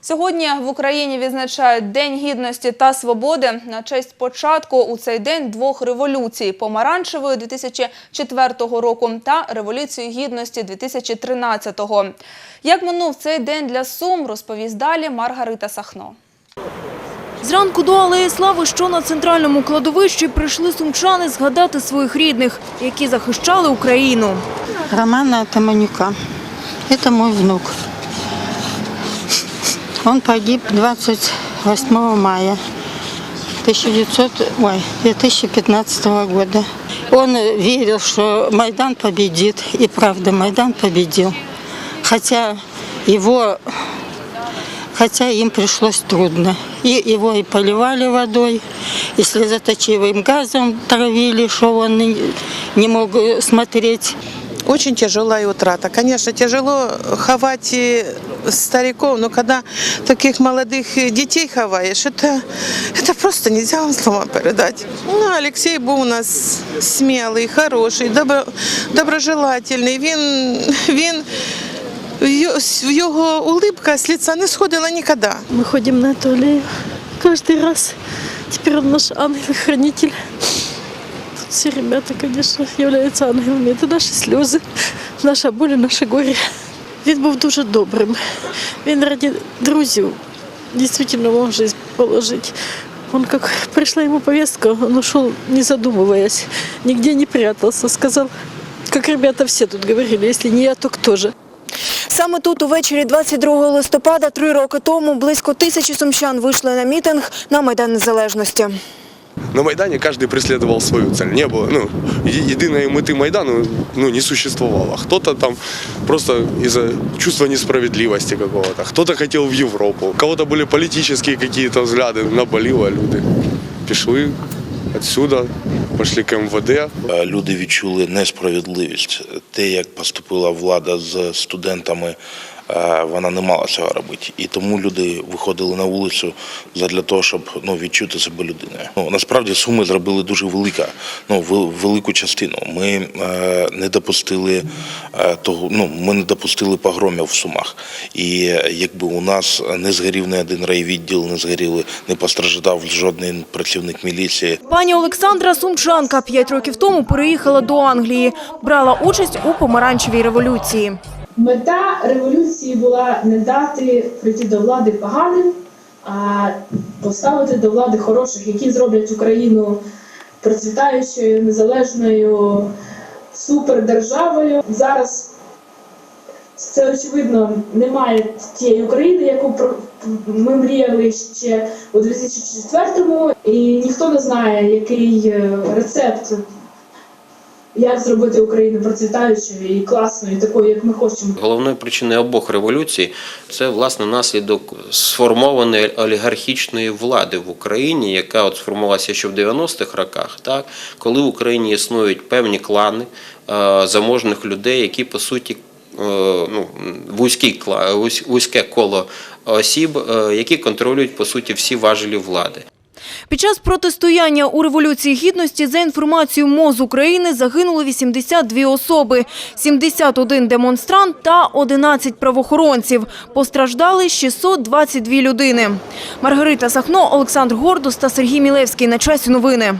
Сьогодні в Україні відзначають День гідності та свободи на честь початку у цей день двох революцій: помаранчевої 2004 року та революції гідності 2013-го. Як минув цей день для Сум, розповість далі Маргарита Сахно. Зранку до Алеї Слави, що на центральному кладовищі, прийшли сумчани згадати своїх рідних, які захищали Україну. Романа Таманюка. Это мой внук. Он погиб 28 мая 1900, ой, 2015 года. Он верил, что Майдан победит. И правда, Майдан победил. Хотя его хотя им пришлось трудно. И его и поливали водой, и слезоточивым газом травили, что он не- мог смотреть. Очень тяжелая утрата. Конечно, тяжело ховать и стариков, но когда таких молодых детей ховаешь, это, это просто нельзя вам слова передать. Ну, Алексей був у нас смілий, хороший, добро, доброжелательний. Він, він, й- його улыбка з лица не сходила ніколи. Мы ходим на эту аллею каждый раз. Теперь он наш ангел-хранитель. Все ребята, конечно, являются ангелами. Это наші сльози, наша боль, наше горе. Він був дуже добрим. Він раді друзів дійсно мог жизнь положить. Он как пришла ему повестка, он ушел не задумываясь, нигде не прятался, сказал, как ребята все тут говорили, если не я, то кто же. Саме тут увечері 22 листопада, три роки тому, близько тисячі сумчан вийшли на мітинг на Майдан Незалежності. На Майдане каждый преследовал свою цель. Не было, ну, е- единой меты Майдану ну, не существовало. Кто-то там просто из-за чувства несправедливости какого-то, кто-то хотел в Европу, у кого-то были политические какие-то взгляды, наболело люди. Пішли отсюда, пошли к МВД, Е, люди відчули несправедливість. Те, як поступила влада з студентами, е, вона не мала цього робити. І тому люди виходили на вулицю для того, щоб ну, відчути себе людиною. Ну, насправді суми зробили дуже велика, ну, вел- велику частину. Ми е, не допустили е, того, ну, ми не допустили погромів в сумах. І е, якби у нас не згорів не один райвідділ, не згоріли, не постраждав жодний працівник міліції. Пані Олександра Сумчанка п'ять років тому переїхала до Англії, брала участь у помаранчевій революції. Мета революції була не дати прийти до влади поганим, а поставити до влади хороших, які зроблять Україну процвітаючою, незалежною супердержавою. Зараз це очевидно немає тієї України, яку ми мріяли ще у 2004-му, і ніхто не знає, який е, рецепт як зробити Україну процвітаючою і класною, такою, як ми хочемо. Головною причиною обох революцій це власне наслідок сформованої олігархічної влади в Україні, яка от сформувалася ще в 90-х роках, так коли в Україні існують певні клани е, заможних людей, які по суті е, ну, вузький вузьке коло осіб, е, які контролюють по суті всі важелі влади. Під час протистояння у Революції Гідності, за інформацією МОЗ України, загинули 82 особи, 71 демонстрант та 11 правоохоронців. Постраждали 622 людини. Маргарита Сахно, Олександр Гордус та Сергій Мілевський. На часі новини.